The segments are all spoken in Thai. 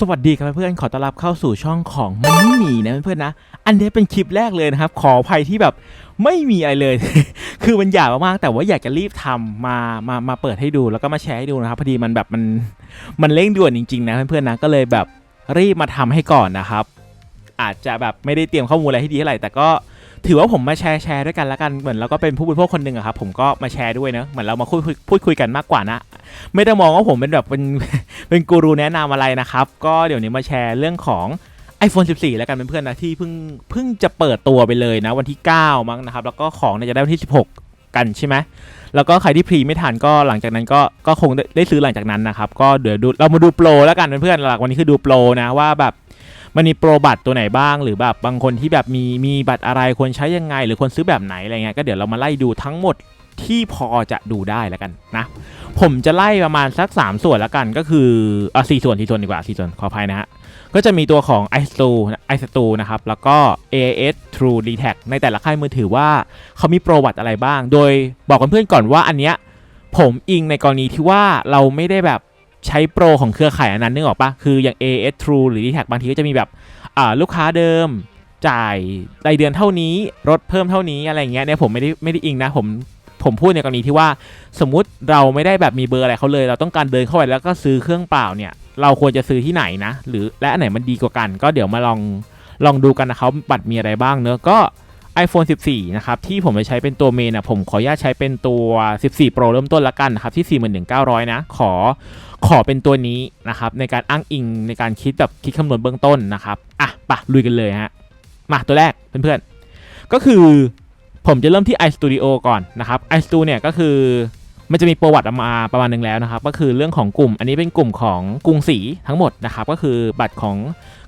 สวัสดีครับเพื่อนๆขอต้อนรับเข้าสู่ช่องของมันนี่หนีนะเพื่อนๆนะ อันนี้เป็นคลิปแรกเลยนะครับ ขออภัยที่แบบไม่มีอะไรเลย คือมันอยากมากแต่ว่าอยากจะรีบทำมามามาเปิดให้ดูแล้วก็มาแชร์ให้ดูนะครับพอดีมันแบบมันมันเร่งด่วนจริงๆนะเพื่อนๆนะก็เลยแบบรีบมาทำให้ก่อนนะครับ อาจจะแบบไม่ได้เตรียมข้อมูลอะไรให้ดีเท่าไหร่แต่ก็ ถือว่าผมมาแชร์แชร์ด้วยกันแล้วกันเหมือนเราก็เป็นผู้บริโภคคนหนึ่งอะครับผมก็มาแชร์ด้วยเนอะเหมือนเรามาคุยคุยพูดคุยกันมากกว่านะ ไม่ได้มองว่าผมเป็นแบบเป็นเป็นกูรูแนะนำอะไรนะครับ ก็เดี๋ยวนี้มาแชร์เรื่องของ iPhone 14 แล้วกันเเพื่อนๆนะที่เพิ่งเพิ่งจะเปิดตัวไปเลยนะวันที่ 9 มั้งนะครับ แล้วก็ของเนี่ยจะได้วันที่ 16 กันใช่ไหมแล้วก็ใครที่พรีไม่ทันก็หลังจากนั้นก็ก็คงได้ได้ซื้อหลังจากนั้นนะครับ ก็เดี๋ยวดูเรามาดูโปรแล้วกันเพื่อนๆหลักวันนี้คือดูโปรนะว่าแบบ มันมีโปรบัตรตัวไหนบ้าง หรือแบบบางคนที่แบบมีมีบัตรอะไรควรใช้ยังไง หรือควรซื้อแบบไหนอะไรเงี้ยก็เดี๋ยวเรามาไล่ดูทั้งหมดที่พอจะดูได้แล้วกันนะผมจะไล่ประมาณสัก 3 ส่วนแล้วกันก็คืออะสส่วนสี่ส่วนดีกว่าสี่ส่วนขออภัยนะฮะก็จะมีตัวของ i s t o i s t o นะครับ แล้วก็ AAS True d t a c ในแต่ละค่ายมือถือว่าเขามีโปรวัตอะไรบ้าง โดยบอกกับเพื่อนก่อนว่าอันเนี้ยผมอิงในกรณีที่ว่าเราไม่ได้แบบ ใช้โปรของเครือข่ายอันนั้นนึกออกปะคืออย่าง A.S.True หรือ d t a c บางทีก็จะมีแบบลูกค้าเดิมจ่ายรายเดือนเท่านี้ลดเพิ่มเท่านี้อะไรเงี้ยเนี่ยผมไม่ได้ไม่ได้อิงนะผมผมพูดในกรณีที่ว่าสมมุติเราไม่ได้แบบมีเบอร์อะไรเขาเลย เราต้องการเดินเข้าไปแล้วก็ซื้อเครื่องเปล่าเนี่ย เราควรจะซื้อที่ไหนนะ หรือและอันไหนมันดีกว่ากัน ก็เดี๋ยวมาลองลองดูกันนะครับบัตรมีอะไรบ้างเนอะก็ iPhone 14 นะครับ ที่ผมจะใช้เป็นตัวเมนนะผมขออนุญาตใช้เป็นตัว 14 Pro เริ่มต้นละกันนะครับ ที่ 41,900 นะ ขอขอเป็นตัวนี้นะครับ ในการอ้างอิงในการคิดแบบคิดคำนวณเบื้องต้นนะครับ อะปะลุยกันเลยฮะ มาตัวแรกเพื่อนๆ ก็คือผมจะเริ่มที่ iStudio ก่อนนะครับ iStudio เนี่ยก็คือมันจะมีประวัติออกมาประมาณหนึงแล้วนะครับ ก็คือเรื่องของกลุ่มอันนี้เป็นกลุ่มของกรุงศรีทั้งหมดนะครับ ก็คือบัตรของ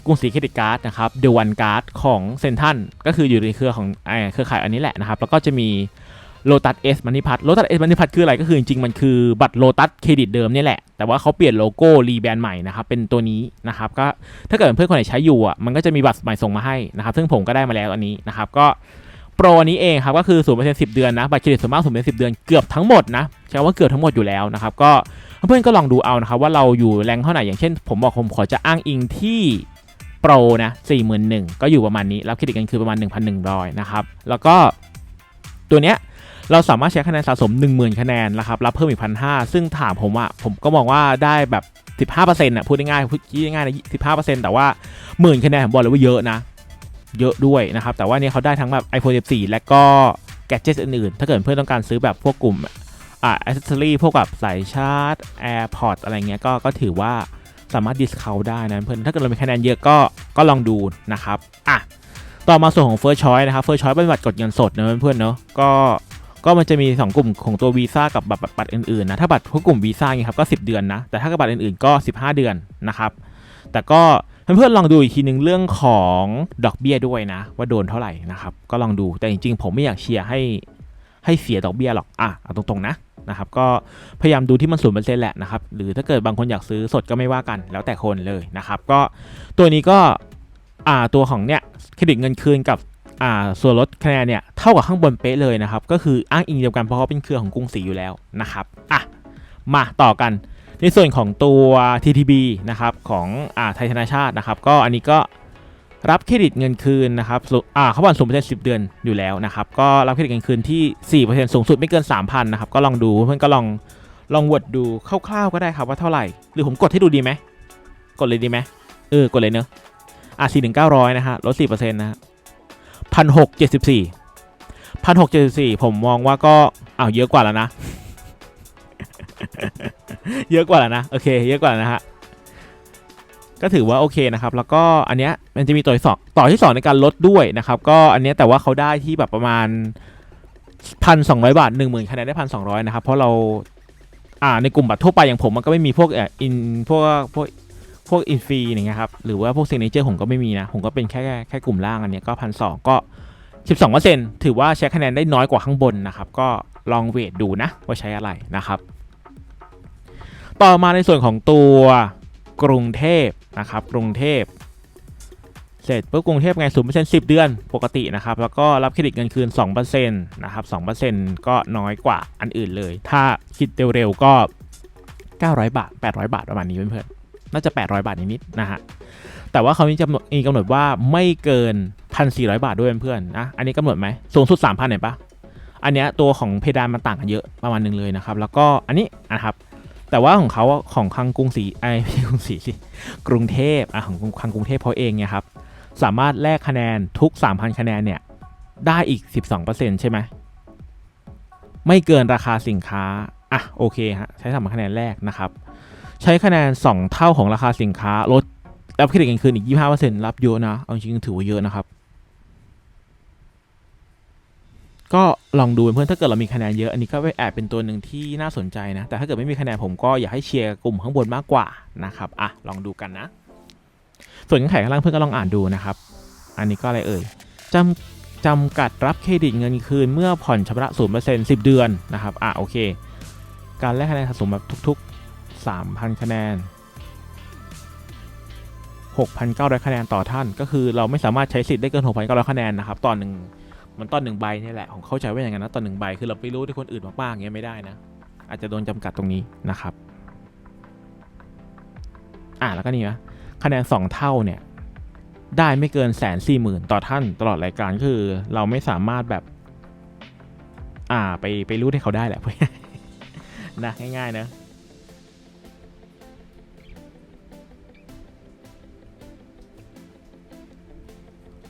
กรุงศรีเครดิตการ์ดนะครับเดวันการ์ดของเซนทันก็คืออยู่ในเครือของเครือข่ายอันนี้แหละนะครับ แล้วก็จะมีโ o ตัสเอสมันนิพัทโ o ตัสเอสมันนิพัทคืออะไรก็คือจริงๆ มันคือบัตรโ o ตัสเครดิตเดิมนี่แหละ แต่ว่าเขาเปลี่ยนโลโก้รีแบรนด์ใหม่นะครับ เป็นตัวนี้นะครับ ก็ถ้าเกิดเพื่อนคนไหนใช้อยู่อะมันก็จะมีบัตรใหม่ส่งมาให้นะครับ ซึ่งผมก็ได้มาแล้วอันนี้นะครับ ก็โปรนี้เองครับก็คือ0% 10เดือนนะบัตรเครดิตส่วนมาก0% 10เดือนเกือบทั้งหมดนะใช้ว่าเกือบทั้งหมดอยู่แล้วนะครับก็เพื่อนก็ลองดูเอานะครับว่าเราอยู่แรงเท่าไหร่อย่างเช่น ผมบอกผมขอจะอ้างอิงที่ โปรนะ41,000 ก็อยู่ประมาณนี้ รับเครดิตกันคือประมาณ 1,100 นะครับ แล้วก็ตัวเนี้ยเราสามารถใช้คะแนนสะสม 10,000 คะแนนนะครับ รับเพิ่มอีกพันห้าซึ่งถามผมอะผมก็มองว่าได้แบบ 15%อะพูดง่ายๆพูดง่ายๆนะ15%แต่ว่าหมื่นคะแนนผมบอกเลยว่าเยอะนะ เยอะด้วยนะครับ แต่ว่านี่เขาได้ทั้งแบบ iPhone 14 และก็แกจ g e t อื่นๆ ถ้าเกิดเพื่อนต้องการซื้อแบบพวกกลุ่มอ่าอ c เซ s ซอรี่พวกแบบสายชาร์จ AirPods อะไรเงี้ยก็ก็ถือว่า สามารถดิสคาวได้นะเพื่อนถ้าเกิดเรามีคะแนนเยอะก็ก็ลองดูนะครับอะต่อมาส่วนของ First Choice นะครับ First Choice เป็นบัตรกดเงินสดนะเพื่อนๆเนาะก็ก็มันจะมี 2 กลุ่มของตัววีซ่ากับบัตรบัตรอื่นๆนะถ้าบัตรพวกกลุ่มวีซ่าเนี่ยครับก็ 10 เดือนนะแต่ถ้ากับบัตรอื่นๆก็ 15 เดือนนะครับ แต่ก็เพื่อนๆลองดูอีกทีหนึ่งเรื่องของดอกเบี้ยด้วยนะ ว่าโดนเท่าไหร่นะครับก็ลองดูแต่จริงๆ ผมไม่อยากเชียร์ให้ให้เสียดอกเบี้ยหรอกอะเอาตรงๆนะ นะครับก็พยายามดูที่มันศูนย์เปอร์เซ็นต์แหละนะครับหรือถ้าเกิดบางคนอยากซื้อสดก็ไม่ว่ากันแล้วแต่คนเลยนะครับก็ตัวนี้ก็อ่าตัวของเนี่ยเครดิตเงินคืนกับอ่าส่วนลดคะแนนเนี่ยเท่ากับข้างบนเป๊ะเลยนะครับก็คืออ้างอิงเดียวกันเพราะเขาเป็นเครือของกรุงศรีอยู่แล้วนะครับอะมาต่อกันในส่วนของตัว TTB นะครับของอ่าไทยธนาชาตินะครับก็อันนี้ก็ รับเครดิตเงินคืนนะครับอ่าเขาบอกสูงเปอร์เซ็นต์สิเดือนอยู่แล้วนะครับ ก็รับเครดิตเงินคืนที่4%สูงสุดไม่เกิน3,000นนะครับ ก็ลองดูเพื่อนก็ลองลองวดดูคร่าวๆก็ได้ครับว่าเท่าไหร่ หรือผมกดให้ดูดีไหม กดเลยดีไหมเออ กดเลยเนอะอะสี่ถึงเก้าร้อยนะฮะลดสี่เปอร์เซ็นต์นะฮะพันหกเจ็ดสิบสี่พันหกเจ็ดสิบสี่ผมมองว่าก็อ้าวเยอะกว่าแล้วนะ เยอะกว่าแล้วนะ โอเค เยอะกว่าแล้วนะฮะ ก็ถือว่าโอเคนะครับ แล้วก็อันเนี้ยมันจะมีต่อที่สองต่อที่สองในการลดด้วยนะครับ ก็อันเนี้ยแต่ว่าเขาได้ที่แบบประมาณพันสองร้อยบาทหนึ่งหมื่นคะแนนได้พันสองร้อยนะครับ เพราะเราอ่าในกลุ่มบัตรทั่วไปอย่างผมมันก็ไม่มีพวกเอ่ออินพวกพวกพวกอินฟรีอย่างเงี้ยครับ หรือว่าพวกเซนเจอร์ผมก็ไม่มีนะ ผมก็เป็นแค่แค่กลุ่มล่างอันเนี้ยก็พันสองก็สิบสองเปอร์เซ็นถือว่าใช้คะแนนได้น้อยกว่าข้างบนนะครับ ก็ลองเวทดูนะว่าใช้อะไรนะครับ ต่อมาในส่วนของตัว กรุงเทพนะครับกรุงเทพเสร็จปุ๊บกรุงเทพไงศูนย์เปอร์เซ็นต์สิบเดือนปกตินะครับแล้วก็รับเครดิตเงินคืนสองเปอร์เซ็นต์นะครับสองเปอร์เซ็นต์ก็น้อยกว่าอันอื่นเลย ถ้าคิดเร็วๆก็เก้าร้อยบาทแปดร้อยบาทประมาณนี้เพื่อนๆน่าจะ800บาทนิดๆนะฮะแต่ว่าเขามีกำหนดมีกำหนดว่าไม่เกิน1,400บาทด้วยเพื่อนๆนะอันนี้กำหนดไหมสูงสุด3,000เห็นปะอันเนี้ยตัวของเพดานมันต่างกันเยอะประมาณหนึงเลยนะครับ แล้วก็อันนี้นะครับ แต่ว่าของเขาของคังกรุงศรีไอ้ไม่กรุงศรีสิกรุงเทพอะของคังกรุงเทพเขาเองเนี่ยครับสามารถแลกคะแนนทุก 3,000 คะแนนเนี่ยได้อีก 12%ใช่ไหมไม่เกินราคาสินค้าอะโอเคฮะใช้สามคะแนนแรกนะครับ ใช้คะแนน 2 เท่าของราคาสินค้าลดรับเครดิตเงินคืนอีก 25%รับเยอะนะเอาจริงถือว่าเยอะนะครับ ก็ลองดูเพื่อนถ้าเกิดเรามีคะแนนเยอะอันนี้ก็ไปแอบเป็นตัวหนึ่งที่น่าสนใจนะ แต่ถ้าเกิดไม่มีคะแนนผมก็อยากให้เชียร์กลุ่มข้างบนมากกว่านะครับอะลองดูกันนะ ส่วนเงื่อนไขข้างล่างเพื่อนก็ลองอ่านดูนะครับ อันนี้ก็อะไรเอ่ยจำจำกัดรับเครดิตเงินคืนเมื่อผ่อนชำระศูนย์เปอร์เซ็นต์สิบเดือนนะครับอะโอเค การแลกคะแนนสะสมแบบทุกๆ 3,000 คะแนน 6,900 คะแนนต่อท่าน ก็คือเราไม่สามารถใช้สิทธิ์ได้เกิน 6,900 คะแนนนะครับต่อหนึ่ง มันต่อหนึ่งใบนี่แหละผมเข้าใจว่าอย่างนั้นนะต่อหนึ่งใบคือเราไปรู้ที่คนอื่นมากๆอย่างเงี้ยไม่ได้นะ อาจจะโดนจำกัดตรงนี้นะครับ อะแล้วก็นี่นะคะแนน 2 เท่าเนี่ยได้ไม่เกินแสนสี่หมื่นต่อท่านตลอดรายการคือเราไม่สามารถแบบ อ่าไปไปรู้ให้เขาได้แหละนะง่ายๆนะ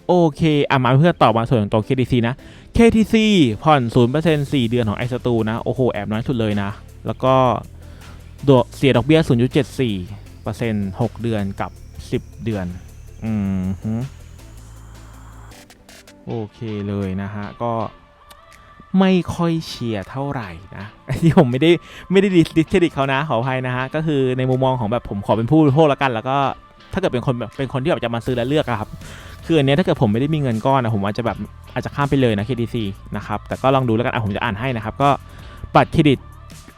โอเคอะมาเพื่อตอบมาส่วนของตัว KTC นะ KTC ผ่อน 0% 4 เดือนของไอสตูนะ โอ้โห แอบน้อยสุดเลยนะ แล้วก็ดอกเสียดอกเบี้ย 0.74% 6 เดือนกับ 10 เดือน อืมโอเคเลยนะฮะ ก็ไม่ค่อยเชียร์เท่าไหร่นะที่ผมไม่ได้ไม่ได้ดิสเครดิตเขานะขออภัยนะฮะ ก็คือในมุมมองของแบบผมขอเป็นผู้บริโภคล้วกัน แล้วก็ ถ้าเกิดเป็นคนแบบเป็นคนที่แบบจะมาซื้อและเลือกอะครับคืออันนี้ถ้าเกิดผมไม่ได้มีเงินก้อนนะผมอาจจะแบบอาจจะข้ามไปเลยนะ KTC นะครับแต่ก็ลองดูแล้วกันอะผมจะอ่านให้นะครับก็บัตรเครดิต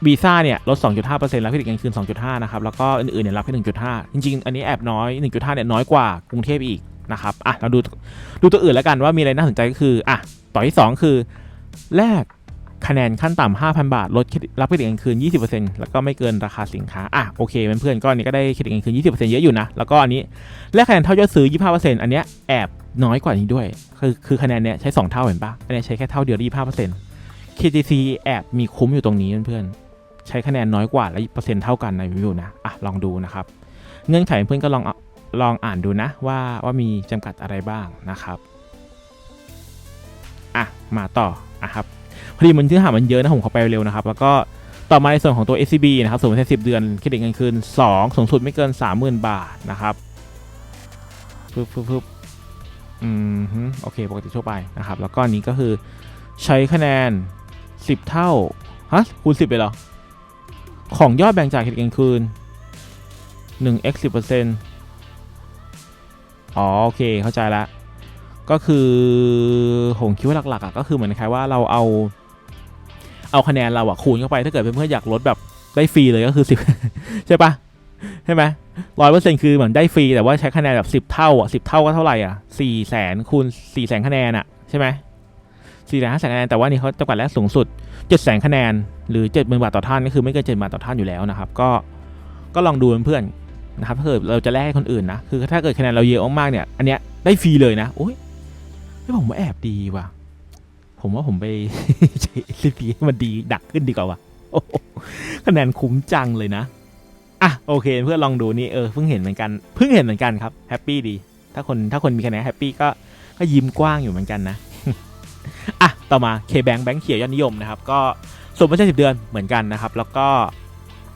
วีซ่าเนี่ยลด 2.5%แล้วเครดิตเงินคืน 2.5 นะครับ แล้วก็อื่นๆเนี่ยรับแค่1.5 จริง ๆ อันนี้แอบน้อย 1.5 เนี่ยน้อยกว่ากรุงเทพอีกนะครับ อะ เราดูดูตัวอื่นแล้วกันว่ามีอะไรน่าสนใจก็คือ อะ ต่อที่ 2 คือ แลก คะแนนขั้นต่ำ5,000 บาท ลดรับเครดิตเงินคืน 20%แล้วก็ไม่เกินราคาสินค้า อะโอเคเพื่อนๆก็อันนี้ก็ได้เครดิตเงินคืน 20%เยอะอยู่นะ แล้วก็อันนี้แลกคะแนนเท่ายอดซื้อ 25%อันเนี้ยแอบน้อยกว่านี้ด้วย คือคือคะแนนเนี้ยใช้ 2 เท่าเห็นปะอันนี้ใช้แค่เท่าเดียว25% KTC แอบมีคุ้มอยู่ตรงนี้เพื่อนๆใช้คะแนนน้อยกว่าและเปอร์เซ็นต์เท่ากันในวิวนะอะลองดูนะครับเงื่อนไขเพื่อนก็ลองลองอ่านดูนะว่าว่ามีจำกัดอะไรบ้างนะครับอะมาต่ออะครับ พอดีมันเนื้อหามันเยอะนะผมขอไปเร็วนะครับ แล้วก็ต่อมาในส่วนของตัว SCB นะครับสูงเป็นสิบเดือนเครดิตเงินคืน2สูงสุดไม่เกิน 30,000 บาทนะครับปึ๊บปึ๊บปึ๊บอืมโอเคปกติทั่วไปนะครับ แล้วก็นี้ก็คือใช้คะแนน 10 เท่าฮะคูณ 10ไปเหรอ ของยอดแบ่งจ่ายเครดิตเงินคืน 1x 10%อ๋อโอเคเข้าใจละก็คือผมคิดว่าหลักๆอะก็คือเหมือนคล้ายว่าเราเอา เอาคะแนนเราอะคูณเข้าไปถ้าเกิดเพื่อนๆอยากลดแบบได้ฟรีเลยก็คือสิบใช่ปะใช่ไหมร้อยเปอร์เซ็นต์คือเหมือนได้ฟรีแต่ว่าใช้คะแนนแบบสิบเท่าอะสิบเท่าก็เท่าไหร่อะสี่แสนคูณสี่แสนคะแนนอะใช่ไหมสี่แสนห้าแสนคะแนนแต่ว่านี่เขาจำกัดแรกสูงสุดเจ็ดแสนคะแนนหรือเจ็ดหมื่นบาทต่อท่านก็คือไม่เกินเจ็ดบาทต่อท่านอยู่แล้วนะครับ ก็ก็ลองดูเพื่อนๆนะครับถ้าเกิดเราจะแลกให้คนอื่นนะคือถ้าเกิดคะแนนเราเยอะมากๆเนี่ยอันเนี้ยได้ฟรีเลยนะโอ้ยไม่ผมว่าแอบดีว่ะ ผมว่าผมไปใช้ซีพีมันดีดักขึ้นดีกว่าวะคะแนนคุ้มจังเลยนะ อะ โอเค เพื่อนลองดูนี่เออเพิ่งเห็นเหมือนกันเพิ่งเห็นเหมือนกันครับแฮปปี้ดี ถ้าคนถ้าคนมีคะแนนแฮปปี้ก็ก็ยิ้มกว้างอยู่เหมือนกันนะ อะ ต่อมา K-Bank แบงค์เขียวยอดนิยมนะครับ ก็ส่วนไม่ใช่สิบเดือนเหมือนกันนะครับ แล้วก็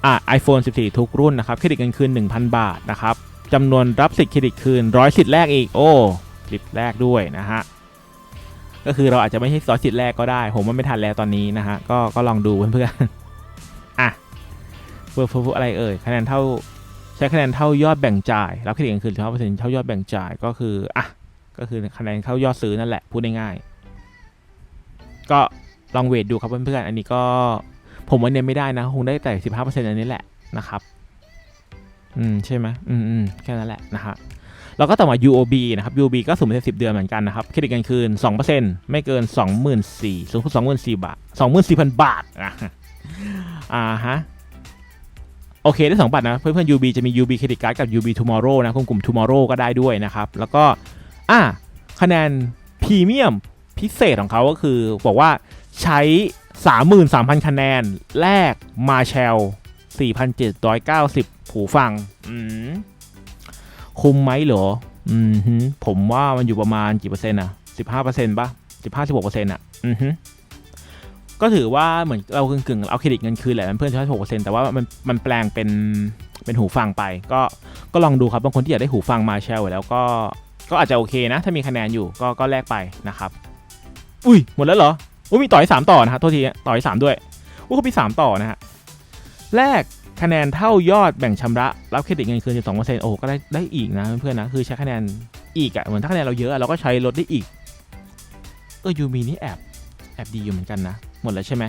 อะ iPhone 14 ทุกรุ่นนะครับเครดิตเงินคืน 1,000 บาทนะครับจำนวนรับสิทธิ์เครดิตคืนร้อยสิทธิ์แรกอีกโอ้สิทธิ์แรกด้วยนะฮะ ก็คือเราอาจจะไม่ใช่ซอสสิทธิ์แรกก็ได้ ผมว่าไม่ทันแล้วตอนนี้นะฮะก็ก็ลองดูเพื่อนๆอะเพื่อเพื่ออะไรเอ่ยคะแนนเท่าใช้คะแนนเท่ายอดแบ่งจ่ายรับเครดิตเงินคืน15%เท่ายอดแบ่งจ่ายก็คืออะก็คือคะแนนเท่ายอดซื้อนั่นแหละพูดง่ายๆก็ลองเวทดูครับเพื่อนๆอันนี้ก็ผมว่าเน้นไม่ได้นะคงได้แต่15%อันนี้แหละนะครับ อืมใช่ไหมอืมอืมแค่นั้นแหละนะฮะ แล้วก็ต่อมา UOB นะครับ UOB ก็สูงเป็นสิบเดือนเหมือนกันนะครับ เครดิตเงินคืน 2%ไม่เกิน 24,000สูงสุด24,000 บาท 24,000 บาทอะอ่าฮะโอเค ได้สองบัตรนะ เพื่อนๆ UB จะมี UB Credit Card กับ UB Tomorrow นะกลุ่มกลุ่ม Tomorrow ก็ได้ด้วยนะครับ แล้วก็ อะคะแนนพรีเมียมพิเศษของเขาก็คือ บอกว่าใช้ 33,000 คะแนน แลกมาแชล4,790 หูฟัง อืม คุ้มไหมเหรอ อืมฮึผมว่ามันอยู่ประมาณกี่เปอร์เซ็นต์อะ15%ป่ะ15-16%อร์เซ็นต์อือฮึก็ถือว่าเหมือนเรากึ่งๆเอาเครดิตเงินคืนแหละมันเพื่อนใช้หกเปอร์เซ็นต์แต่ว่ามันมันแปลงเป็นเป็นหูฟังไปก็ก็ลองดูครับบางคนที่อยากได้หูฟังมาแชลแล้วก็ก็อาจจะโอเคนะ ถ้ามีคะแนนอยู่ก็ก็แลกไปนะครับ อุ้ยหมดแล้วเหรออุ้ยมีต่อยสามต่อนะฮะโทษทีต่อยสามด้วยอุ้ยเขามีสามต่อนะฮะแลก คะแนนเท่ายอดแบ่งชำระรับเครดิตเงินคืน 12%โอ้ก็ได้ได้อีกนะเพื่อนๆนะคือใช้คะแนนอีกอะเหมือนถ้าคะแนนเราเยอะอะเราก็ใช้ลดได้อีก เออยูมีนี่แอบแอบดีอยู่เหมือนกันนะ หมดแล้วใช่ไหม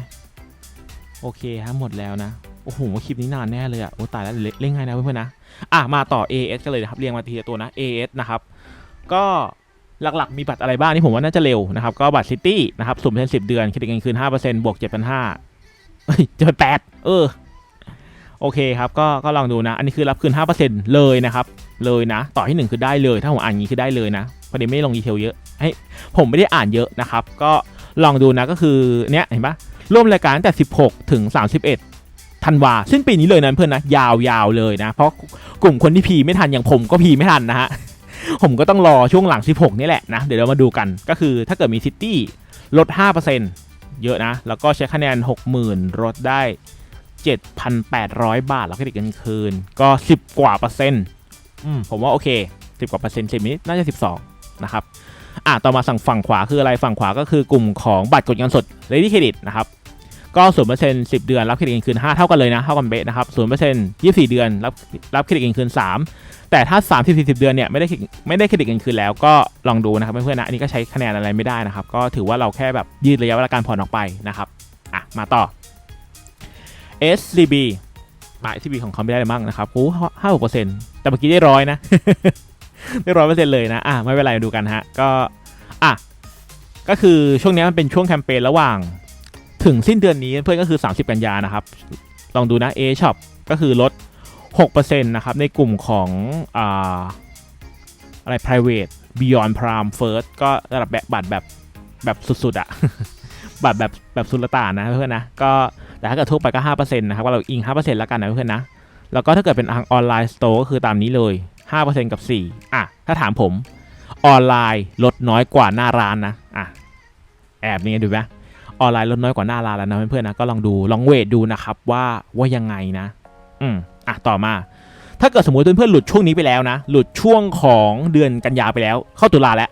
โอเคฮะหมดแล้วนะโอ้โหคลิปนี้นานแน่เลยอะโอ้ตายแล้วเล่นง่ายนะเพื่อนๆนะอะมาต่อ AS กันเลยนะครับเรียงมาทีละตัวนะ AS นะครับก็หลักๆ มีบัตรอะไรบ้างนี่ผมว่าน่าจะเร็วนะครับ ก็บัตรซิตี้นะครับสุ่มเป็นสิบเดือนคิดเงินคืนห้าเปอร์เซ็นต์บวกเจ็ดพันห้าเฮ้ยเจ็ดแปดเออ โอเคครับก็ก็ลองดูนะ อันนี้คือรับคืนห้าเลยนะครับ เลยนะ ต่อที่หนึ่งคือได้เลย ถ้าผมอ่านอย่างนี้คือได้เลยนะประเด็นไม่ได้ลงดีเทลเยอะให้ผมไม่ได้อ่านเยอะนะครับ ก็ลองดูนะก็คือเนี้ยเห็นปะร่วมรายการตั้งแต่ 16 ถึง 31ธันวาสิ้นปีนี้เลยนะเพื่อนนะ ยาวๆเลยนะ เพราะกลุ่มคนที่พีไม่ทันอย่างผมก็พีไม่ทันนะฮะผมก็ต้องรอช่วงหลัง 16 นี่แหละนะ เดี๋ยวเรามาดูกันก็คือถ้าเกิดมีซิตี้ลด 5%เยอะนะ แล้วก็ใช้คะแนน 60,000ลดได้ 7,800 บาทแล้วก็ติดเงินคืน ก็ 10 กว่าเปอร์เซ็นต์อืมผมว่าโอเค 10 กว่าเปอร์เซ็นต์10นี้น่าจะ 12 นะครับอะต่อมาสั่งฝั่งขวาคืออะไรฝั่งขวาก็คือกลุ่มของบัตรกดเงินสด Ready Credit นะครับก็ศูนย์เปอร์เซ็นต์สิบเดือนรับเครดิตเงินคืนห้าเท่ากันเลยนะเท่ากันเบะนะครับศูนย์เปอร์เซ็นต์ยี่สี่เดือนรับรับเครดิตเงินคืนสามแต่ถ้าสามสิบสี่สิบเดือนเนี่ยไม่ได้ไม่ได้เครดิตเงินคืนแล้วก็ลองดูนะครับเพื่อนๆนะอันนี้ก็ใช้คะแนนอะไรไม่ได้นะครับ ก็ถือว่าเราแค่แบบยืดระยะเวลาการผ่อนออกไปนะครับอะมาต่อ SCB มาย SCB ของเขาไม่ได้เลยมั้งนะครับโอ้ห้าหกเปอร์เซ็นต์แต่เมื่อกี้ได้ร้อยนะ ได้ร้อยเปอร์เซ็นต์เลยนะ อะ ไม่เป็นไรดูกันฮะ ก็ อะ ก็คือช่วงนี้มันเป็นช่วงแคมเปญระหว่างถึงสิ้นเดือนนี้เพื่อนก็คือ 30 กันยานะครับ ลองดูนะ A Shop ก็คือลด 6%นะครับในกลุ่มของอ่าอะไร private beyond prime first ก็ระดับแบบบัตรแบบแบบสุดๆอะบัตรแบบแบบสุลต่านนะเพื่อนนะ ก็ แต่ถ้าเกิดทั่วไปก็5%นะครับก็เราอิง5%แล้วกันนะเพื่อนนะ แล้วก็ถ้าเกิดเป็นทางออนไลน์สโตร์ก็คือตามนี้เลย 5%กับ 4 อะ ถ้าถามผมออนไลน์ลดน้อยกว่าหน้าร้านนะอะแอบนี่ดูไหมออนไลน์ลดน้อยกว่าหน้าร้านแล้วนะเพื่อนๆนะก็ลองดูลองเวทดูนะครับว่าว่ายังไงนะ อืมอะต่อมาถ้าเกิดสมมติเพื่อนๆหลุดช่วงนี้ไปแล้วนะ หลุดช่วงของเดือนกันยาไปแล้ว เข้าตุลาแล้ว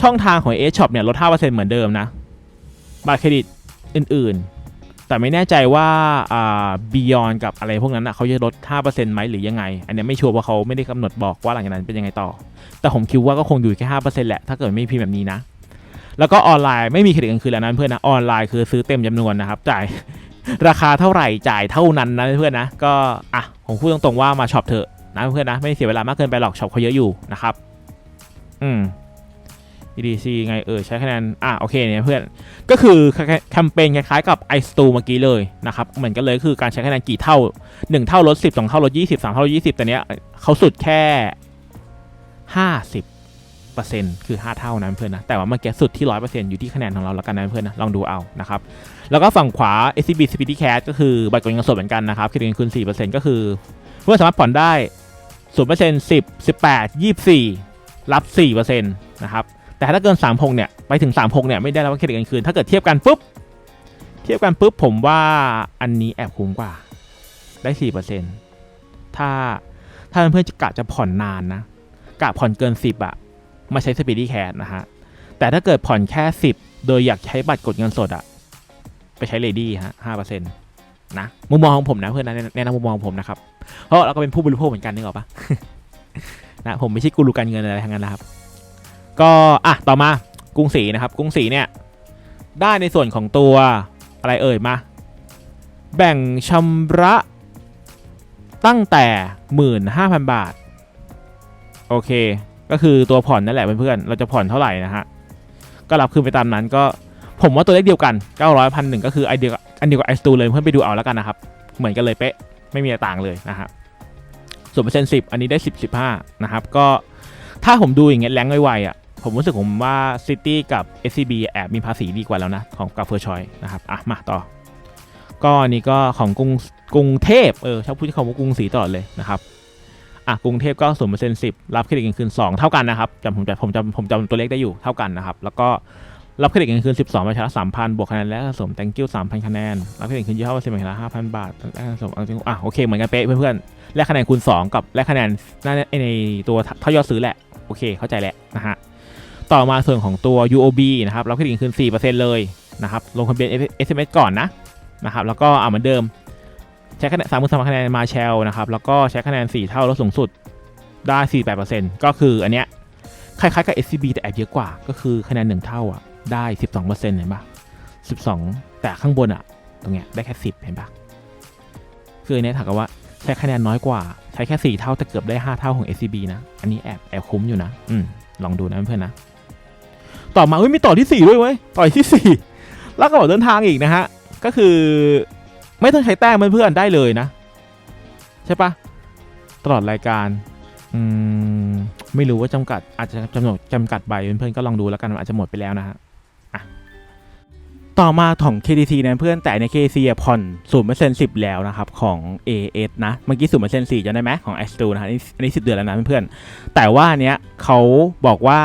ช่องทางของ A Shop เนี่ยลด5%เหมือนเดิมนะบัตรเครดิตอื่นๆ แต่ไม่แน่ใจว่าอ่า Beyond กับอะไรพวกนั้นอะเขาจะลด 5%ไหมหรือยังไง อันนี้ไม่ชัวร์เพราะเขาไม่ได้กำหนดบอกว่าหลังจากนั้นเป็นยังไงต่อ แต่ผมคิดว่าก็คงอยู่แค่ 5%แหละ ถ้าเกิดไม่พิมพ์แบบนี้นะ แล้วก็ออนไลน์ไม่มีเครดิตกลางคืนแล้วนะเพื่อนนะออนไลน์คือซื้อเต็มจำนวนนะครับจ่ายราคาเท่าไหร่จ่ายเท่านั้นนะเพื่อนนะก็อะผมพูดตรงๆว่ามาช็อปเถอะนะเพื่อนนะไม่เสียเวลามากเกินไปหรอกช็อปเขาเยอะอยู่นะครับ อืม EDC ไงเออใช้คะแนนอะโอเคเนี่ยเพื่อนก็คือแคมเปญคล้ายๆกับ i s t o เมื่อกี้เลยนะครับเหมือนกันเลยคือการใช้คะแนนกี่เท่า 1 เท่าลด10 2 เท่าลด20 3 เท่าลด20 แต่เนี้ยเขาสุดแค่ 50เปอร์เซ็นต์คือ 5 เท่านะเพื่อนนะแต่ว่าเมื่อกี้สุดที่ 100%อยู่ที่คะแนนของเราแล้วกันนะเพื่อนนะลองดูเอานะครับแล้วก็ฝั่งขวา SCB Speedy Cash ก็คือบัตรกดเงินสดเหมือนกันนะครับคิดเงินคืน4%ก็คือเพื่อนสามารถผ่อนได้0% 10 18 24 รับ4%นะครับ แต่ถ้าเกิน36เนี่ยไปถึง36เนี่ยไม่ได้รับเครดิตเงินคืน ถ้าเกิดเทียบกันปุ๊บเทียบกันปุ๊บผมว่าอันนี้แอบคุ้มกว่าได้4%ถ้าถ้าเพื่อนๆจะกะจะผ่อนนานนะกะผ่อนเกิน10อะมาใช้สปีด y ี a แค h นะฮะแต่ถ้าเกิดผ่อนแค่10โดยอยากใช้บัตรกดเงินสดอะไปใช้เลดี้ฮะห้าเปอร์เซ็นต์นะมุมมองของผมนะเพื่อนนะแนะนำมุมมองของผมนะครับเพราะเราก็เป็นผู้บริโภคเหมือนกันนึกออกปะนะผมไม่ใช่กูรูการเงินอะไรทั้งนั้นนะครับ ก็อะต่อมากรุงศรีนะครับกรุงศรีเนี่ยได้ในส่วนของตัวอะไรเอ่ยมา แบ่งชำระตั้งแต่หมื่นห้าพันบาท โอเค ก็คือตัวผ่อนนั่นแหละเพื่อนๆเราจะผ่อนเท่าไหร่นะฮะ ก็รับคืนไปตามนั้นก็ผมว่าตัวเลขเดียวกัน 900พันหนึ่งก็คือไอเดียอันเดียวกับไอสตูเลยเพื่อนไปดูเอาแล้วกันนะครับ เหมือนกันเลยเป๊ะ ไม่มีอะไรต่างเลยนะฮะส่วนเปอร์เซ็นต์สิบอันนี้ได้สิบสิบห้านะครับ ก็ถ้าผมดูอย่างเงี้ยแรงไวๆอะ ผมรู้สึกผมว่า City กับ SCB แอบมีภาษีดีกว่าแล้วนะของกับเฟอร์ชอยนะครับอะมาต่อ ก็อันนี้ก็ของกรุงกรุงเทพเออชอบพูดคำว่ากรุงศรีตลอดเลยนะครับอะกรุงเทพก็ศูนย์เปอร์เซ็นต์สิบรับเครดิตเงินคืนสองเท่ากันนะครับจำผมจำผมจำผมจำตัวเลขได้อยู่เท่ากันนะครับ แล้วก็รับเครดิตเงินคืนสิบสองประชาสามพันบวกคะแนนและสะสม thank you สามพันคะแนนรับเครดิตคืนยี่ห้อเปอร์เซ็นต์ประชาห้าพันบาทแลกสะสมอะโอเคเหมือนกันเป๊ะเพื่อนๆแลกคะแนนคูณสองกับแลกคะแนนน่าในตัวเท่ายอดซื้อแหละโอเคเข้าใจแหละนะฮะ ต่อมาส่วนของตัว UOB นะครับรับเครดิตคืนสี่เปอร์เซ็นต์เลยนะครับลงทะเบียน SMS ก่อนนะนะครับแล้วก็อ่าเหมือนเดิม ใช้คะแนนสามหมื่นสามพันคะแนนมาแชลนะครับแล้วก็ใช้คะแนน 4 เท่าลดสูงสุดได้ 48%ก็คืออันเนี้ยคล้ายๆกับ SCB แต่แอบเยอะกว่า ก็คือคะแนน 1 เท่าอะได้ 12%เห็นปะ12 แต่ข้างบนอะตรงเนี้ยได้แค่ 10 เห็นปะคืออันเนี้ยถามกับว่าใช้คะแนนน้อยกว่า ใช้แค่ 4 เท่าแต่เกือบได้ 5 เท่าของ SCB นะ อันนี้แอบแอบคุ้มอยู่นะ อืม ลองดูนะเพื่อนนะ ต่อมาเอ้ยมีต่อที่ 4 ด้วยเว้ยต่อที่ 4 แล้วก็บอกเดินทางอีกนะฮะ ก็คือไม่ต้องใช้แต้มเพื่อนๆได้เลยนะ ใช่ปะตลอดรายการอืมไม่รู้ว่าจำกัดอาจจะจำนวนจำกัดใบเพื่อนๆก็ลองดูแล้วกันอาจจะหมดไปแล้วนะฮะต่อมาของ KTC นะเพื่อนแต่ใน KTC ผ่อนศูนย์เปอร์เซ็นต์สิบแล้วนะครับ ของ AS นะ เมื่อกี้ศูนย์เปอร์เซ็นต์สี่จำได้ไหมของ a s t u นะฮะอันนี้สิบเดือนแล้วนะเพื่อนๆแต่ว่าเนี้ยเขาบอกว่า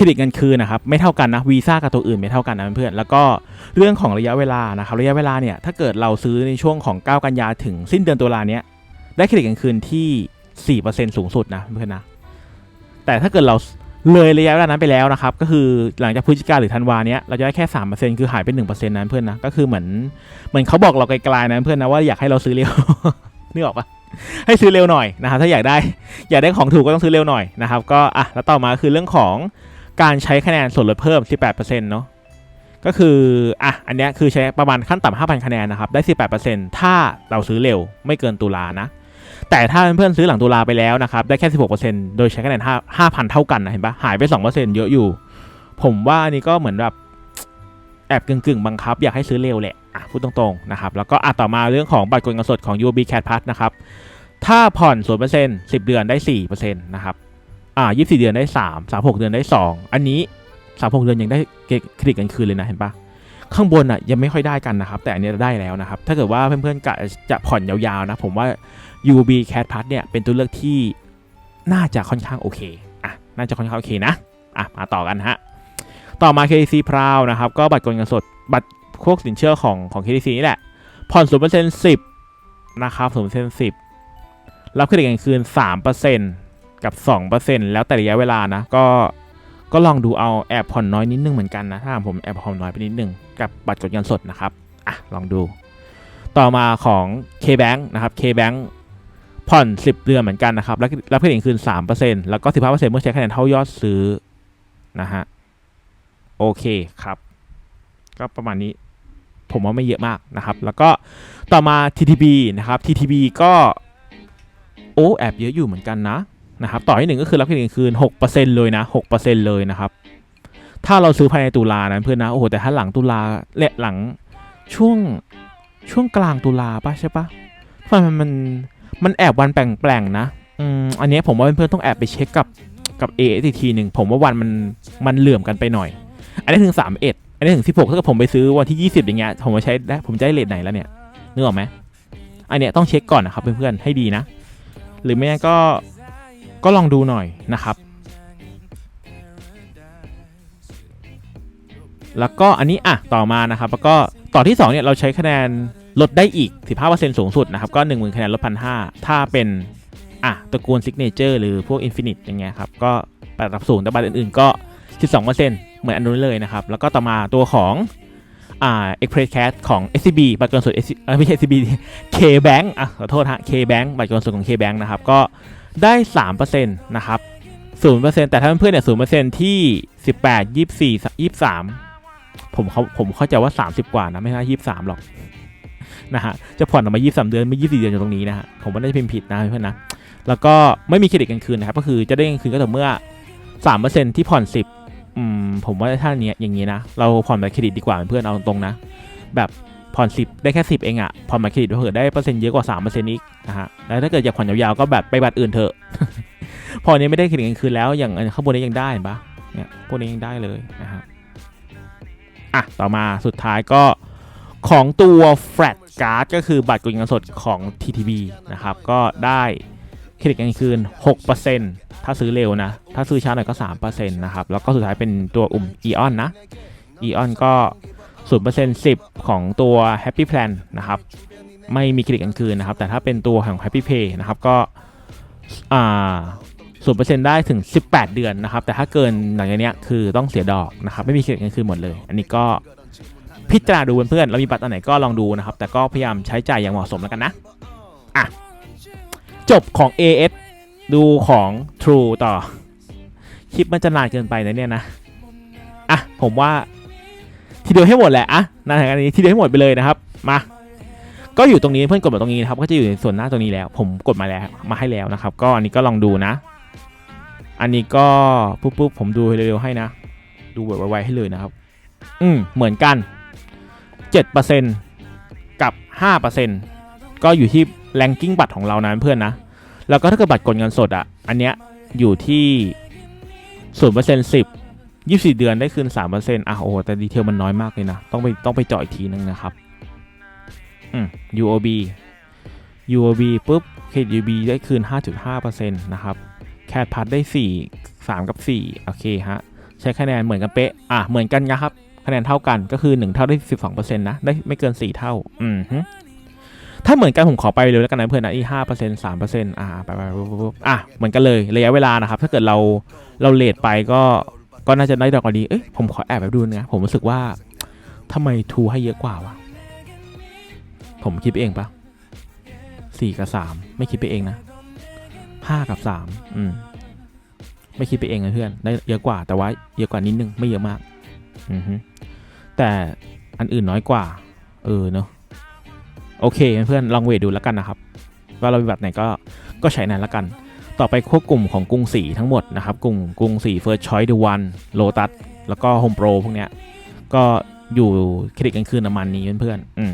เครดิตเงินคืนนะครับไม่เท่ากันนะวีซ่ากับตัวอื่นไม่เท่ากันนะเพื่อนๆแล้วก็เรื่องของระยะเวลานะครับระยะเวลาเนี่ยถ้าเกิดเราซื้อในช่วงของ 9 กันยาถึงสิ้นเดือนตุลาเนี้ยได้เครดิตกลางคืนที่ 4%สูงสุดนะเพื่อนๆนะแต่ถ้าเกิดเราเลยระยะเวลานั้นไปแล้วนะครับ ก็คือหลังจากพฤศจิกาหรือธันวาเนี้ยเราจะได้แค่3%คือหายไป1%นั้นเพื่อนนะก็คือเหมือนเหมือนเขาบอกเราไกลๆนะเพื่อนนะว่าอยากให้เราซื้อเร็วนึกออกปะให้ซื้อเร็วหน่อยนะครับถ้าอยากได้อยากได้ของถูกก็ต้องซื้อเร็วหน่อยนะครับก็อะแล้วต่อมาคือเรื่องของ การใช้คะแนนส่วนลดเพิ่ม 18%เนาะก็คืออะอันเนี้ยคือใช้ประมาณขั้นต่ำ5,000 คะแนนนะครับได้ 18%ถ้าเราซื้อเร็วไม่เกินตุลานะ แต่ถ้าเพื่อนๆซื้อหลังตุลาไปแล้วนะครับ ได้แค่ 16%โดยใช้คะแนน5 5,000 เท่ากันนะเห็นปะหายไป 2%เยอะอยู่ ผมว่าอันนี้ก็เหมือนแบบแอบกึ่งๆ บังคับ อยากให้ซื้อเร็วแหละอะพูดตรงๆนะครับแล้วก็อะต่อมาเรื่องของบัตรกดเงินสดของ UOB Cat Pass นะครับถ้าผ่อน0% 10 เดือนได้4%นะครับ อ่า24เดือนได้3 36เดือนได้2อันนี้36เดือนยังได้เครดิตกันคืนเลยนะเห็นปะข้างบนอะยังไม่ค่อยได้กันนะครับ แต่อันนี้ได้แล้วนะครับ ถ้าเกิดว่าเพื่อนๆกะจะผ่อนยาวๆนะ ผมว่า UB Cat Pass เนี่ยเป็นตัวเลือกที่น่าจะค่อนข้างโอเคอะน่าจะค่อนข้างโอเคนะอะมาต่อกันฮะต่อมา KTC p r o u นะครับก็บัตรกดเงินสดบัตรพวกสินเชื่อของของ KTC นี่แหละ ผ่อน0% 10นต์สิบนะครับ0% 10รับเครดิตกันคืน3% กับ 2%แล้วแต่ระยะเวลานะ ก็ก็ลองดูเอาแอบผ่อนน้อยนิดนึงเหมือนกันนะถ้าผมแอบผ่อนน้อยไปนิดนึงกับบัตรกดเงินสดนะครับอะลองดู ต่อมาของ KBank นะครับ KBank ผ่อน 10 เดือนเหมือนกันนะครับ แล้วรับเครดิตคืน 3%แล้วก็ 15%เมื่อใช้คะแนนเท่ายอดซื้อนะฮะโอเคครับ ก็ประมาณนี้ผมว่าไม่เยอะมากนะครับ แล้วก็ต่อมา TTB นะครับ TTB ก็โอ้แอบเยอะอยู่เหมือนกันนะ นะครับต่อที่หนึ่งก็คือรับเครดิตคืน 6%เลยนะ6%เลยนะครับถ้าเราซื้อภายในตุลานะเพื่อนนะโอ้โหแต่ถ้าหลังตุลาและหลังช่วงช่วงกลางตุลาป่ะใช่ปะมันมันมันแอบวันแปลงๆนะอืมอันนี้ผมว่าเพื่อนๆต้องแอบไปเช็คกับกับเออีกทีหนึ่งผมว่าวันมันมันเหลื่อมกันไปหน่อย อันนี้ถึง 31 อันนี้ถึง 16ถ้าเกิดผมไปซื้อวันที่ 20 อย่างเงี้ยผมจะใช้ได้ผมจะได้เลทไหนแล้วเนี่ยนึกออกไหมอันเนี้ยต้องเช็คก่อนนะครับเพื่อนๆให้ดีนะ หรือไม่งั้นก็ ก็ลองดูหน่อยนะครับ แล้วก็อันนี้อะต่อมานะครับ แล้วก็ต่อที่2เนี่ยเราใช้คะแนนลดได้อีก 15%สูงสุดนะครับ ก็10,000คะแนนลดพันห้าถ้าเป็นอะตระกูลซิกเนเจอร์หรือพวก Infinite อย่างเงี้ยครับ ก็ระดับสูงแต่บัตรอื่นๆ ก็ 12%เหมือนอันนู้นเลยนะครับ แล้วก็ต่อมาตัวของอ่า Express Cash ของ SCB บัตรเกินสุด SC เอ้ยไม่ใช่ SCB K Bank อะขอโทษฮะ K Bank บัตรเกินสุดของ K Bank นะครับ ก็ ได้สามเปอร์เซ็นต์นะครับศูนย์เปอร์เซ็นต์แต่ถ้าเพื่อนๆเนี่ยศูนย์เปอร์เซ็นต์ที่สิบแปดยี่สี่ยี่สามผมเขาผมเข้าใจว่าสามสิบกว่านะไม่ใช่ยี่สามหรอกนะฮะจะผ่อนออกมายี่สามเดือนไม่ยี่สี่เดือนอยู่ตรงนี้นะฮะผมว่าน่าจะพิมพ์ผิดนะเพื่อนนะ แล้วก็ไม่มีเครดิตกันคืนนะครับ ก็คือจะได้เงินคืนก็ต่อเมื่อสามเปอร์เซ็นต์ที่ผ่อนสิบอืมผมว่าถ้าเนี้ยอย่างนี้นะ เราผ่อนแบบเครดิตดีกว่าเพื่อนเอาตรงๆนะ แบบ ผ่อนสิบได้แค่สิบเองอะผ่อนบัตรเครดิตเผื่อได้เปอร์เซ็นต์เยอะกว่าสามเปอร์เซ็นต์อีกนะฮะแล้วถ้าเกิดอยากผ่อนยาวๆก็แบบไปบัตรอื่นเถอะพออันนี้ไม่ได้เครดิตกลางคืนแล้วอย่างอันข้างบนนี้ยังได้เห็นปะเนี่ยพวกนี้ยังได้เลยนะฮะอะต่อมาสุดท้ายก็ของตัว flat card ก็คือบัตรกดเงินสดของ TTB นะครับ ก็ได้เครดิตกลางคืน 6%ถ้าซื้อเร็วนะ ถ้าซื้อช้าหน่อยก็ 3%นะครับ แล้วก็สุดท้ายเป็นตัวอุ่ม EON นนะ EON ก็ 0% 10 ของตัว Happy Plan นะครับ ไม่มีเครดิตกลางคืนนะครับ แต่ถ้าเป็นตัวของ Happy Pay นะครับ ก็ศูนเปอร์เซ็นต์ได้ถึง 18 เดือนนะครับ แต่ถ้าเกินหลังจากนี้คือต้องเสียดอกนะครับ ไม่มีเครดิตกลางคืนหมดเลย อันนี้ก็พิจารณาดูเพื่อนๆเรามีบัตรอันไหนก็ลองดูนะครับ แต่ก็พยายามใช้จ่ายอย่างเหมาะสมแล้วกันนะอะจบของ AS ดูของ True ต่อ คลิปมันจะนานเกินไปนะเนี่ยนะ อะ ผมว่า ทีเดียวให้หมดแหละอะนานขนาดนี้ทีเดียวให้หมดไปเลยนะครับ มา ก็อยู่ตรงนี้เพื่อนกดมาตรงนี้นะครับ ก็จะอยู่ในส่วนหน้าตรงนี้แล้ว ผมกดมาแล้วมาให้แล้วนะครับ ก็อันนี้ก็ลองดูนะ อันนี้ก็ปุ๊บปุ๊บผมดูเร็วๆให้นะ ดูแบบไวๆให้เลยนะครับ อืมเหมือนกัน 7%กับ 5%ก็อยู่ที่แรงกิ้งบัตรของเรานะเพื่อนนะ แล้วก็ถ้าเกิดบัตรกดเงินสดอะ อันเนี้ยอยู่ที่ศูน ย์เปอร์เซ็นต์สิบยี่เดือนได้คืนสามเปอร์เซ็นต์อะโอ้โหแต่ดีเทลมันน้อยมากเลยนะ ต้องไปต้องไปเจาะอีกทีนึงนะครับ อืม UOB UOB ปุ๊บ KUB ได้คืน 5.5%นะครับแคดพัดได้ 4 3 กับ 4 โอเคฮะ ใช้คะแนนเหมือนกันเป๊ะ อะ เหมือนกันนะครับ คะแนนเท่ากันก็คือ 1 เท่าได้ 12%นะ ได้ไม่เกิน 4 เท่า อืมถ้าเหมือนกันผมขอไปเลยแล้วกันนะเพื่อนนะอีห้าเปอร์เซ็นต์สามเปอร์เซ็นต์อ่าไปไปปุ๊บปุ๊บปุ๊บอะเหมือนกันเลยระยะเวลานะครับ ถ้าเกิดเราเราเลทไปก็ ก็น่าจะได้ดอกกว่าดีเอ้ยผมขอแอบไปดูนะผมรู้สึกว่าทำไมทูให้เยอะกว่าวะผมคิดไปเองปะสี่กับสามไม่คิดไปเองนะห้ากับสามอืมไม่คิดไปเองนะเพื่อนได้เยอะกว่าแต่ว่าเยอะกว่านิดนึงไม่เยอะมาก อือฮึแต่อันอื่นน้อยกว่า เออเนาะโอเคเพื่อนลองเวทดูแล้วกันนะครับ ว่าเรามีบัตรไหนก็ก็ใช้นั้นแล้วกัน ต่อไปควบกลุ่มของกรุงศรีทั้งหมดนะครับกลุ่มกรุงศรีเฟิร์สชอยเดวันโลตัสแล้วก็โฮมโปรพวกเนี้ยก็อยู่เครดิตกลางคืนประมาณนี้เพื่อนๆอืม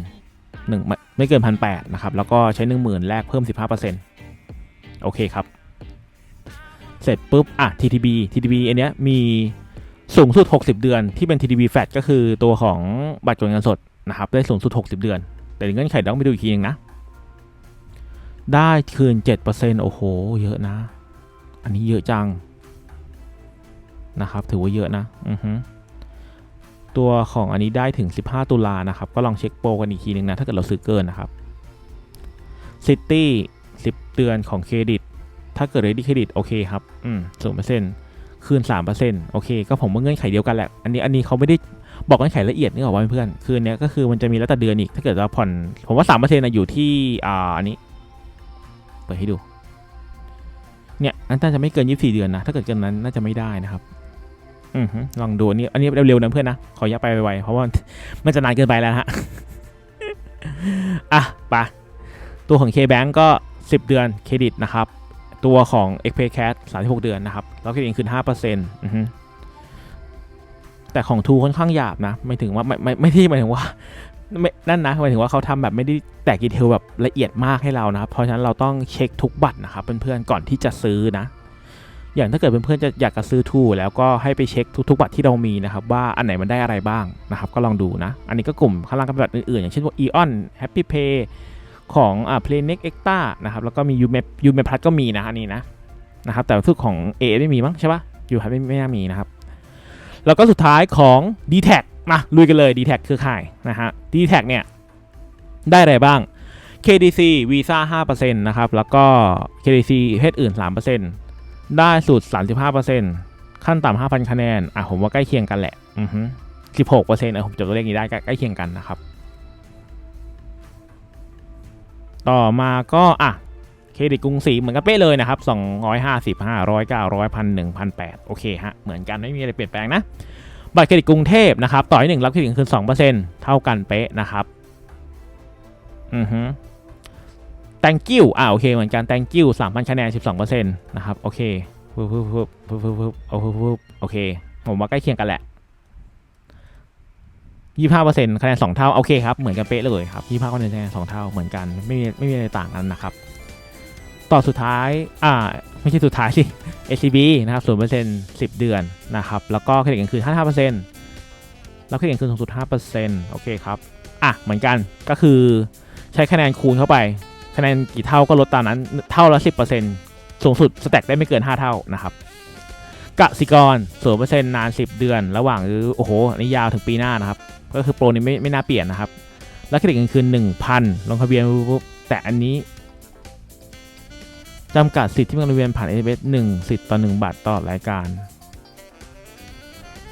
หนึ่งไม่ไม่เกินพันแปดนะครับ แล้วก็ใช้หนึ่งหมื่นแลกเพิ่ม15%โอเคครับ เสร็จปุ๊บ อะ TTB TTB อันเนี้ยมีสูงสุด 60 เดือนที่เป็น TTB Flat ก็คือตัวของบัตรกดเงินสดนะครับ ได้สูงสุด 60 เดือน แต่เงื่อนไขต้องไปดูอีกทีนึงนะ ได้คืน 7%โอ้โห เยอะนะ อันนี้เยอะจัง นะครับ ถือว่าเยอะนะ อือฮึตัวของอันนี้ได้ถึง 15 ตุลานะครับ ก็ลองเช็คโปรกันอีกทีนึงนะ ถ้าเกิดเราซื้อเกินนะครับ City 10 เดือนของเครดิต ถ้าเกิด ready เครดิตโอเคครับ อืมศูนย์เปอร์เซ็นต์คืน3%โอเค ก็ผมว่าเงื่อนไขเดียวกันแหละ อันนี้อันนี้เขาไม่ได้บอกเงื่อนไขละเอียดนึกออกว่าเพื่อน คืนนี้ก็คือมันจะมีแล้วแต่เดือนอีก ถ้าเกิดเราผ่อน ผมว่า3%นะอยู่ที่ อ่า อันนี้ เปิดให้ดูเนี่ยอันน่าจะไม่เกิน 24 เดือนนะ ถ้าเกิดเกินนั้นน่าจะไม่ได้นะครับอือฮึลองดูนนี้อันนี้เร็วๆนะเพื่อนนะขออนุญาไปไวๆเพราะว่ามันจะนานเกินไปแล้วฮะอะไปตัวของ K-Bank ก็ 10 เดือนเครดิตนะครับ ตัวของ x p a y Cash 36 เดือนนะครับ แล้วก็เองคืน5%อือฮึแต่ของทูค่อนข้างหยาบนะ ไม่ถึงว่าไม่ไม่ไม่ที่หมายถึงว่า ไม่นั่นนะหมายถึงว่าเขาทำแบบไม่ได้แตกดีเทลแบบละเอียดมากให้เรานะครับ เพราะฉะนั้นเราต้องเช็คทุกบัตรนะครับเพื่อนๆก่อนที่จะซื้อนะ อย่างถ้าเกิดเพื่อนๆจะอยากจะซื้อทูแล้วก็ให้ไปเช็คทุกๆบัตรที่เรามีนะครับ ว่าอันไหนมันได้อะไรบ้างนะครับ ก็ลองดูนะ อันนี้ก็กลุ่มข้างล่างก็เป็นบัตรอื่นๆ อย่างเช่นพวก Eon Happy Pay ของอ่า Playnex Extra นะครับแล้วก็มี u m e u m e Plus ก็มีนะอันนี้นะนะครับแต่ทุกของ A ไม่มีมั้งใช่ปะอยู่ไม่ไม่น่ามีนะครับแล้วก็สุดท้ายของ d t แท มาลุยกันเลย d t แทคือข่ายนะฮะ d t แทเนี่ย ได้อะไรบ้าง KDC Visa 5%นะครับ แล้วก็ KDC เพศอื่น 3%ได้สูตร 35%ขั้นต่ำ5,000 คะแนน อะ ผมว่าใกล้เคียงกันแหละ อือฮึ16%เออผมจดตัวเลขนี้ได้ใกล้เคียงกันนะครับ ต่อมาก็ อะ เครดิตกรุงศรีเหมือนกันเป๊ะเลยนะครับ 250 500 900 1,000 1,800โอเคฮะ เหมือนกันไม่มีอะไรเปลี่ยนแปลงนะ บัตรเครดิตกรุงเทพนะครับต่อที่หนึ่งรับเครดิตคืน2%เปอร์เซ็นต์เท่ากันเป๊ะนะครับอือฮึ thank you อ่าโอเคเหมือนกัน thank you 3,000คะแนน12%นต์นะครับโอเคปึ๊บปึ๊บปึ๊บปึ๊บปึ๊บโอ้ปึ๊บปึ๊บโอเค ผมว่าใกล้เคียงกันแหละยี่ห้าเปอร์เซ็นต์คะแนนสองเท่า โอเคครับ เหมือนกันเป๊ะเลยครับยี่ห้าคะแนนสองเท่าเหมือนกันไม่มีไม่มีอะไรต่างกันนะครับ ต่อสุดท้าย อ่า ไม่ใช่สุดท้ายสิ ACB นะครับศูนย์เปอร์เซ็นต์สิบเดือนนะครับ แล้วก็เครดิตเงินคืนห้าห้าเปอร์เซ็นต์แล้วเครดิตเงินคืนสูงสุดห้าเปอร์เซ็นต์โอเคครับ อะ เหมือนกัน ก็คือใช้คะแนนคูณเข้าไป คะแนนกี่เท่าก็ลดตามนั้น เท่าละสิบเปอร์เซ็นต์สูงสุดสแต็กได้ไม่เกินห้าเท่านะครับกสิกรศูนย์เปอร์เซ็นต์นาน10เดือน ระหว่างหรือโอ้โห อันนี้ยาวถึงปีหน้านะครับ ก็คือโปรนี้ไม่ไม่น่าเปลี่ยนนะครับ แล้วเครดิตเงินคืน1,000ลงทะเบียนปุ๊บแต่อันนี้ จำกัดสิทธิ์ที่ลงทะเบียนผ่าน SMS 1สิทธิ์ต่อ 1 บาทต่อรายการ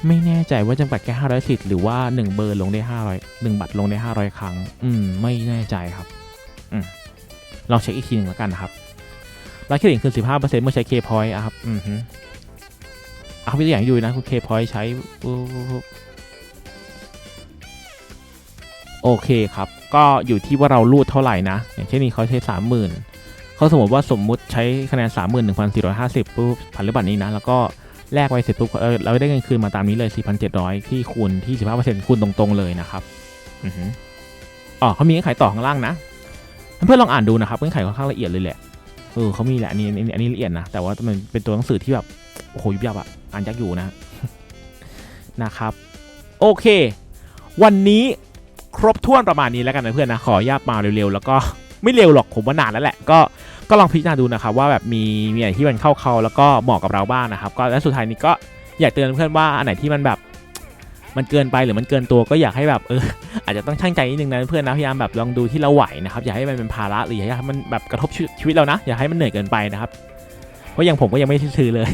ไม่แน่ใจว่าจำกัดแค่ 500 สิทธิ์หรือว่า 1 เบอร์ลงได้ 500 1บัตรลงได้ 500 ครั้ง อืม ไม่แน่ใจครับ อืมลองเช็คอีกทีหนึ่งแล้วกันนะครับแล้วเครดิตคืน 15%เมื่อใช้ K point อะครับ อือฮึเอาไปตัวอย่างให้ดูนะคุณเคพอยใช้ โอเคครับ ก็อยู่ที่ว่าเรารูดเท่าไหร่นะ อย่างเช่นนี้เขาใช้สามหมื่น เขาสมมติว่าสมมุติใช้คะแนนสามหมื่นหนึ่งพันสี่ร้อยห้าสิบปุ๊บผ่านหรือบัตรนี้นะ แล้วก็แลกไว้เสร็จปุ๊บเราได้เงินคืนมาตามนี้เลยสี่พันเจ็ดร้อยที่คูณที่สิบห้าเปอร์เซ็นต์คูณตรงๆเลยนะครับอือฮึอ๋อเขามีเงื่อนไขต่อข้างล่างนะ เพื่อนลองอ่านดูนะครับเงื่อนไขค่อนข้างละเอียดเลยแหละเออเขามีแหละอันนี้อันนี้อันนี้ละเอียดนะแต่ว่ามันเป็นตัวหนังสือที่แบบโอ้โหยุบยับอะอ่านยากอยู่นะนะครับ โอเค วันนี้ครบถ้วนประมาณนี้แล้วกันนะเพื่อนนะขอญาตมาเร็วๆ แล้วก็ ไม่เร็วหรอกผมว่านานแล้วแหละ ก็ก็ลองพิจารณาดูนะครับว่าแบบมีมีอะไรที่มันเข้าเขาแล้วก็เหมาะกับเราบ้างนะครับ ก็และสุดท้ายนี้ก็อยากเตือนเพื่อนว่าอันไหนที่มันแบบมันเกินไปหรือมันเกินตัวก็อยากให้แบบเอออาจจะต้องช่างใจนิดนึงนะเพื่อนนะพยายามแบบลองดูที่เราไหวนะครับอย่าให้มันเป็นภาระหรืออย่าให้มันแบบกระทบชีวิตเรานะ อย่าให้มันเหนื่อยเกินไปนะครับเพราะอย่างผมก็ยังไม่ซื้อเลย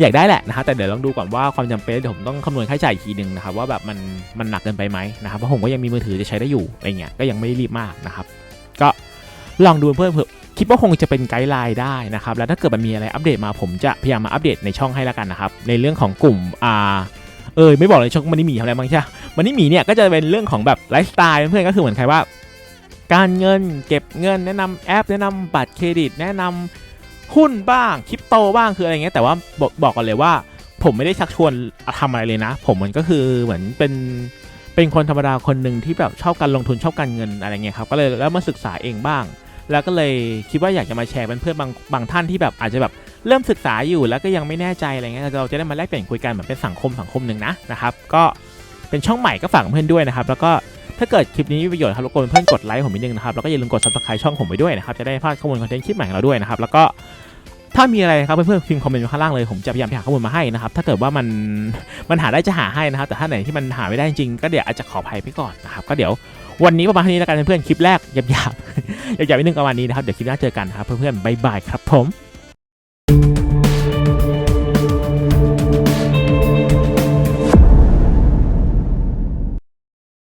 อยากได้แหละนะครับแต่เดี๋ยวลองดูก่อนว่าความจำเป็นเดี๋ยวผมต้องคำนวณค่าใช้จ่ายอีกทีหนึ่งนะครับว่าแบบมันมันหนักเกินไปไหมนะครับเพราะผมก็ยังมีมือถือจะใช้ได้อยู่อะไรเงี้ยก็ยังไม่รีบมากนะครับ ก็ลองดูเพื่อนเพื่อคิดว่าคงจะเป็นไกด์ไลน์ได้นะครับ แล้วถ้าเกิดมันมีอะไรอัปเดตมาผมจะพยายามมาอัปเดตในช่องให้แล้วกันนะครับ ในเรื่องของกลุ่มอ่าเออไม่บอกเลยช่องมันนี่มีทำอะไรบ้างใช่ไหมมันนี่มีเนี่ยก็จะเป็นเรื่องของแบบไลฟ์สไตล์เพื่อนๆก็คือเหมือนใครว่า การเงินเก็บเงินแนะนำแอป แนะนำบัตรเครดิต แนะนำหุ้นบ้างคริปโตบ้างคืออะไรเงี้ยแต่ว่าบอกบอกกันเลยว่า ผมไม่ได้ชักชวนทำอะไรเลยนะ ผมมันก็คือเหมือนเป็น เป็นคนธรรมดาคนหนึ่งที่แบบชอบการลงทุนชอบการเงินอะไรเงี้ยครับก็เลยแล้วมาศึกษาเองบ้าง แล้วก็เลยคิดว่าอยากจะมาแชร์เป็นเพื่อนบางบางท่านที่แบบอาจจะแบบเริ่มศึกษาอยู่แล้วก็ยังไม่แน่ใจอะไรเงี้ยเราจะได้มาแลกเปลี่ยนคุยกันเหมือนเป็นสังคมสังคมหนึ่งนะนะครับก็เป็นช่องใหม่ก็ฝากเพื่อนด้วยนะครับแล้วก็ถ้าเกิดคลิปนี้มีประโยชน์ครับรบกวนเพื่อนกดไลค์ผมนิดนึงนะครับแล้วก็อย่าลืมกด subscribe ช่องผมไปด้วยนะครับจะได้พลาดข้อมูลคอนเทนต์คลิปใหม่ของเราด้วยนะครับแล้วก็ ถ้ามีอะไรครับเพื่อนๆพิมพ์คอมเมนต์มาข้างล่างเลยผมจะพยายามไปหาข้อมูลมาให้นะครับถ้าเกิดว่ามันมันหาได้จะหาให้นะครับแต่ถ้าไหนที่มันหาไม่ได้จริงก็เดี๋ยวอาจจะขออภัยไปก่อนนะครับก็เดี๋ยววันนี้ประมาณนี้แล้วกันเพื่อนๆคลิปแรกหยาบๆอยาบๆนิดนึงประมาณนี้นะครับเดี๋ยวคลิปหน้าเจอกันครับเพื่อนๆบายบายครับผม